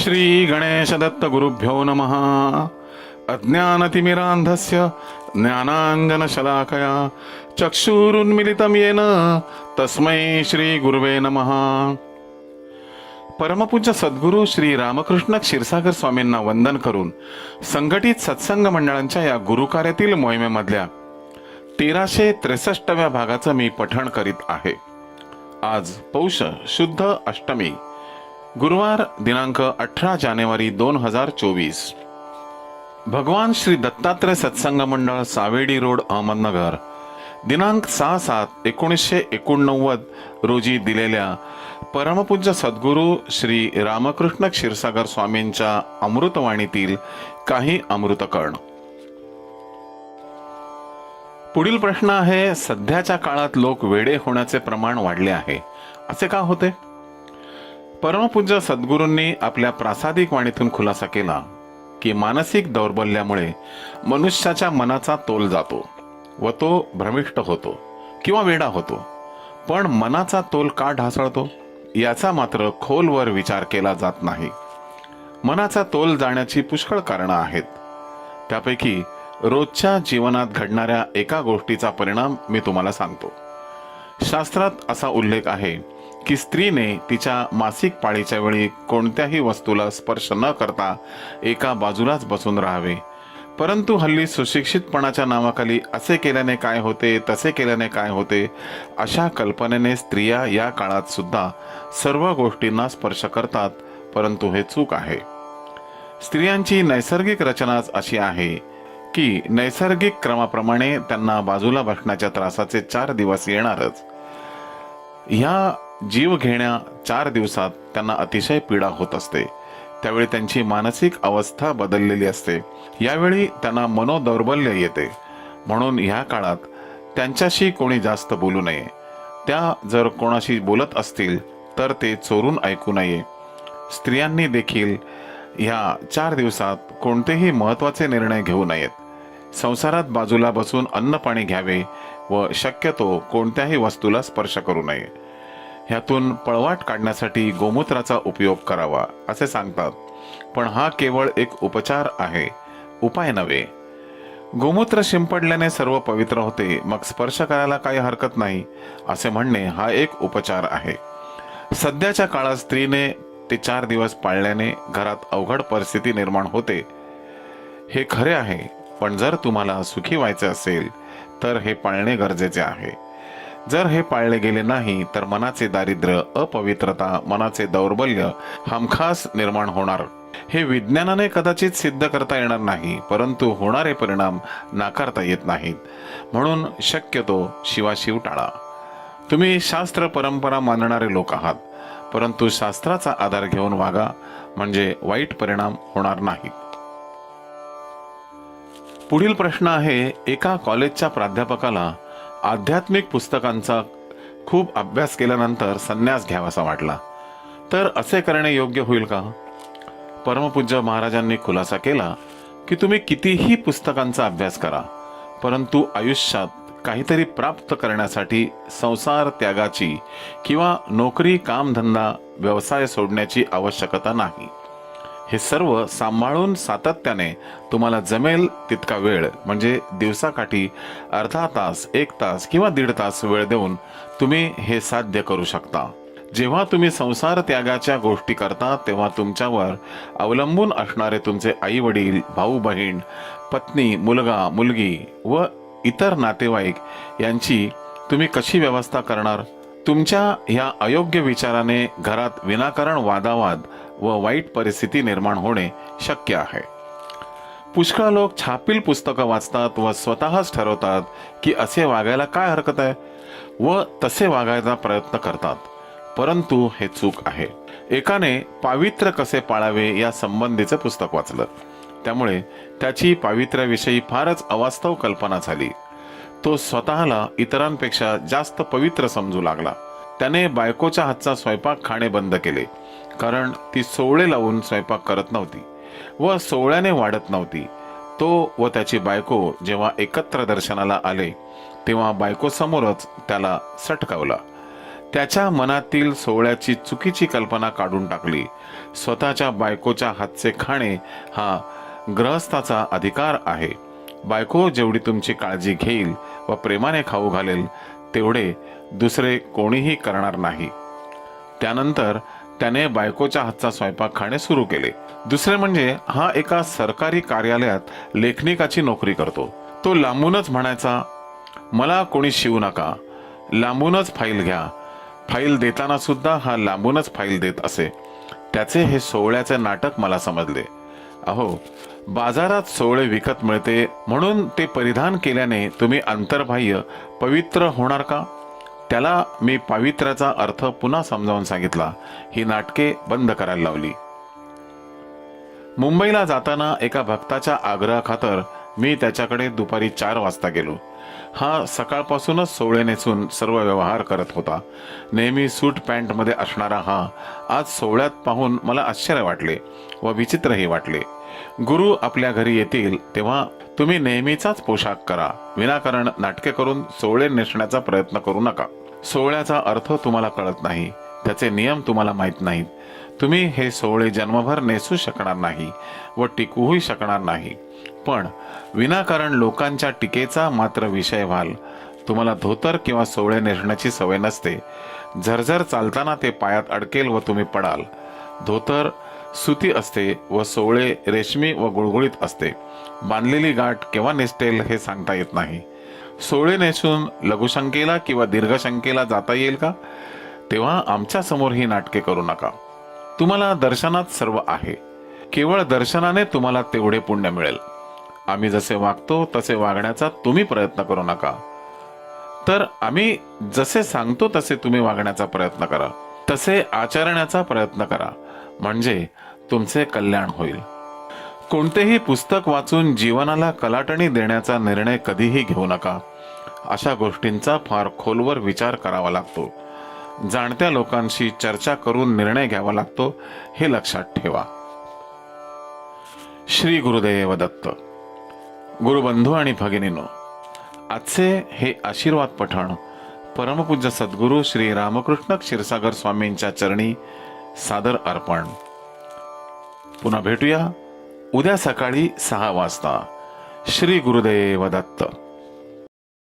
श्री गणेश दत्त गुरुभ्यो नमः। अज्ञानतिमिरान्धस्य ज्ञानाञ्जनशलाकया चक्षुरुन्मिलितं येन तस्मै श्रीगुरुवे नमः। परमपूज्य सद्गुरू श्री रामकृष्ण क्षीरसागर स्वामींना वंदन करून संघटित सत्संग मंडळांच्या या गुरुकार्यातील मोहिमेमधल्या तेराशे त्रेसष्टव्या भागाचं मी पठण करीत आहे. आज पौष शुद्ध अष्टमी गुरुवार दिनांक अठरा जानेवारी दोन हजार चोवीस. भगवान श्री दत्तात्रय सत्संग मंडळ सावेडी रोड अहमदनगर. दिनांक सहा सात एकोणीसशे एकोणनव्वद रोजी दिलेल्या परमपूज्य सद्गुरू श्री रामकृष्ण क्षीरसागर स्वामींच्या अमृतवाणीतील काही अमृतकर्ण पुढील प्रश्न आहे सध्याच्या काळात लोक वेडे होण्याचे प्रमाण वाढले आहे. असे का होते? परमपूज्य सद्गुरूंनी आपल्या प्रासादिक वाणीतून खुलासा केला की मानसिक दौर्बल्यामुळे मनुष्याच्या मनाचा तोल जातो व तो भ्रमिष्ट होतो किंवा वेडा होतो. पण मनाचा तोल का ढासळतो? याचा मात्र खोलवर विचार केला जात नाही. मनाचा तोल जाण्याची पुष्कळ कारणं आहेत. त्यापैकी रोजच्या जीवनात घडणाऱ्या एका गोष्टीचा परिणाम मी तुम्हाला सांगतो. शास्त्रात असा उल्लेख आहे की स्त्रीने तिच्या मासिक पाळीच्या वेळी कोणत्याही वस्तूला स्पर्श न करता एका बाजूलाच बसून राहावे. परंतु हल्ली सुशिक्षितपणाच्या नावाखाली असे केल्याने काय होते तसे केल्याने काय होते अशा कल्पनेने स्त्रिया या काळात सुद्धा सर्व गोष्टींना स्पर्श करतात परंतु हे चूक आहे. स्त्रियांची नैसर्गिक रचनाच अशी आहे की नैसर्गिक क्रमाप्रमाणे त्यांना बाजूला बसण्याच्या त्रासाचे चार दिवस येणारच. ह्या जीव घेण्या चार दिवसात त्यांना अतिशय पीडा होत असते. त्यावेळी त्यांची मानसिक अवस्था बदललेली असते. यावेळी त्यांना मनोदौर्बल्य येते. म्हणून ह्या काळात त्यांच्याशी कोणी जास्त बोलू नये. त्या जर कोणाशी बोलत असतील तर ते चोरून ऐकू नये. स्त्रियांनी देखील ह्या चार दिवसात कोणतेही महत्त्वाचे निर्णय घेऊ नयेत. संसारात बाजूला बसून अन्न पाणी घ्यावे व शक्यतो कोणत्याही वस्तूला स्पर्श करू नये. ह्यातून पळवाट काढण्यासाठी गोमूत्राचा उपयोग करावा असे सांगतात. पण हा केवळ एक उपचार आहे उपाय नव्हे. गोमूत्र शिंपडल्याने सर्व पवित्र होते मग स्पर्श करायला काही हरकत नाही असे म्हणणे हा एक उपचार आहे. सध्याच्या काळात स्त्रीने ते चार दिवस पाळल्याने घरात अवघड परिस्थिती निर्माण होते. हे खरे आहे पण जर तुम्हाला सुखी व्हायचे असेल तर हे पाळणे गरजेचे आहे. जर हे पाळले गेले नाही तर मनाचे दारिद्र्य अपवित्रता मनाचे दौर्बल्य हमखास निर्माण होणार. हे विज्ञानाने कदाचित सिद्ध करता येणार नाही परंतु होणारे परिणाम नाकारता येत नाहीत. म्हणून शक्यतो शिवाशिव टाळा. तुम्ही शास्त्र परंपरा मानणारे लोक आहात परंतु शास्त्राचा आधार घेऊन वागा म्हणजे वाईट परिणाम होणार नाहीत. पुढील प्रश्न आहे एका कॉलेजच्या प्राध्यापकाला आध्यात्मिक पुस्तकांचा खूप अभ्यास केल्यानंतर संन्यास घ्यावासा वाटला. तर असे करणे योग्य होईल का? परमपूज्य महाराजांनी खुलासा केला की तुम्ही कितीही पुस्तकांचा अभ्यास करा परंतु आयुष्यात काहीतरी प्राप्त करण्यासाठी संसार त्यागाची किंवा नोकरी कामधंदा व्यवसाय सोडण्याची आवश्यकता नाही. हे सर्व सांभाळून सातत्याने तुम्हाला जमेल तितका वेळ. म्हणजे दिवसाकाठी अर्धा तास एक तास किंवा दीड तास वेळ देऊन तुम्ही हे साध्य करू शकता. जेव्हा तुम्ही संसार त्यागाच्या गोष्टी करता तेव्हा तुमच्यावर अवलंबून असणारे तुमचे आई वडील भाऊ बहीण पत्नी मुलगा मुलगी व इतर नातेवाईक यांची तुम्ही कशी व्यवस्था करणार? तुमच्या ह्या अयोग्य विचाराने घरात विनाकारण वादावाद व वाईट परिस्थिती निर्माण होणे शक्य आहे. पुष्कळ लोक छापील पुस्तकं वाचतात व स्वतःच ठरवतात की असे वागायला काय हरकत आहे व तसे वागायचा प्रयत्न करतात. परंतु हे चूक आहे. एकाने पावित्र्य कसे पाळावे या संबंधीचं पुस्तक वाचलं. त्यामुळे त्याची पावित्र्याविषयी फारच अवास्तव कल्पना झाली. तो स्वतःला इतरांपेक्षा जास्त पवित्र समजू लागला. त्याने बायकोच्या हातचा स्वयंपाक खाणे बंद केले. कारण ती सोवळे लावून स्वयंपाक करत नव्हती व सोवळ्याने वाढत नव्हती. तो व त्याची बायको जेव्हा एकत्र दर्शनाला आले तेव्हा बायकोसमोरच त्याला सटकावला. त्याच्या मनातील सोहळ्याची चुकीची कल्पना काढून टाकली. स्वतःच्या बायकोच्या हातचे खाणे हा ग्रहस्थाचा अधिकार आहे. बायको जेवढी तुमची काळजी घेईल व प्रेमाने खाऊ घालेल तेवढे दुसरे कोणीही करणार नाही. त्यानंतर त्याने बायकोच्या हातचा स्वयंपाक खाणे सुरू केले. दुसरे म्हणजे हा एका सरकारी कार्यालयात लेखनिकाची नोकरी करतो. तो लांबूनच म्हणायचा मला कोणी शिवू नका. लांबूनच फाईल घ्या. फाईल देताना सुद्धा हा लांबूनच फाईल देत असे. त्याचे हे सोहळ्याचे नाटक मला समजले. अहो बाजारात सोहळे विकत मिळते म्हणून ते परिधान केल्याने तुम्ही अंतर्बाह्य पवित्र होणार का? त्याला मी पावित्र्याचा अर्थ पुन्हा समजावून सांगितला. ही नाटके बंद करायला लावली. मुंबईला जाताना एका भक्ताच्या आग्रहाखातर मी त्याच्याकडे दुपारी चार वाजता गेलो. हा सकाळपासूनच सोवळे नेसून सर्व व्यवहार करत होता. नेहमी सूट पॅन्टमध्ये असणारा हा आज सोहळ्यात पाहून मला आश्चर्य वाटले व विचित्रही वाटले. गुरु आपल्या घरी येतील तेव्हा तुम्ही नेहमीचाच पोशाख करा. विनाकारण नाटके करून सोहळे नेसण्याचा प्रयत्न करू नका. सोहळ्याचा अर्थ तुम्हाला कळत नाही. त्याचे नियम तुम्हाला माहीत नाहीत. तुम्ही हे सोहळे जन्मभर नेसू शकणार नाही व टिकूही शकणार नाही. पण विनाकारण लोकांच्या टीकेचा मात्र विषय व्हाल. तुम्हाला धोतर किंवा सोहळे नेसण्याची सवय नसते. झरझर चालताना ते पायात अडकेल व तुम्ही पडाल. धोतर सुती असते व सोहळे रेशमी व गुळगुळीत असते. बांधलेली गाठ केव्हा नेसटेल हे सांगता येत नाही. सोळे नेसून लघुशंकेला किंवा दीर्घशंकेला जाता येईल का? तेव्हा आमच्यासमोर ही नाटके करू नका. तुम्हाला दर्शनात सर्व आहे. केवळ दर्शनाने तुम्हाला तेवढे पुण्य मिळेल. आम्ही जसे वागतो तसे वागण्याचा तुम्ही प्रयत्न करू नका. तर आम्ही जसे सांगतो तसे तुम्ही वागण्याचा प्रयत्न करा. तसे आचरण्याचा प्रयत्न करा. म्हणजे तुमचे कल्याण होईल. कोणतेही पुस्तक वाचून जीवनाला कलाटणी देण्याचा निर्णय कधीही घेऊ नका. अशा गोष्टींचा फार खोलवर विचार करावा लागतो. जाणत्या लोकांशी चर्चा करून निर्णय घ्यावा लागतो हे लक्षात ठेवा. श्री गुरुदेव दत्त गुरुबंधू आणि भगिनीनो आजचे हे आशीर्वाद पठण परमपूज्य सद्गुरू श्री रामकृष्ण क्षीरसागर स्वामींच्या चरणी सादर अर्पण. पुन्हा भेटूया उद्या सकाळी सहा वाजता. श्री गुरुदेव दत्त.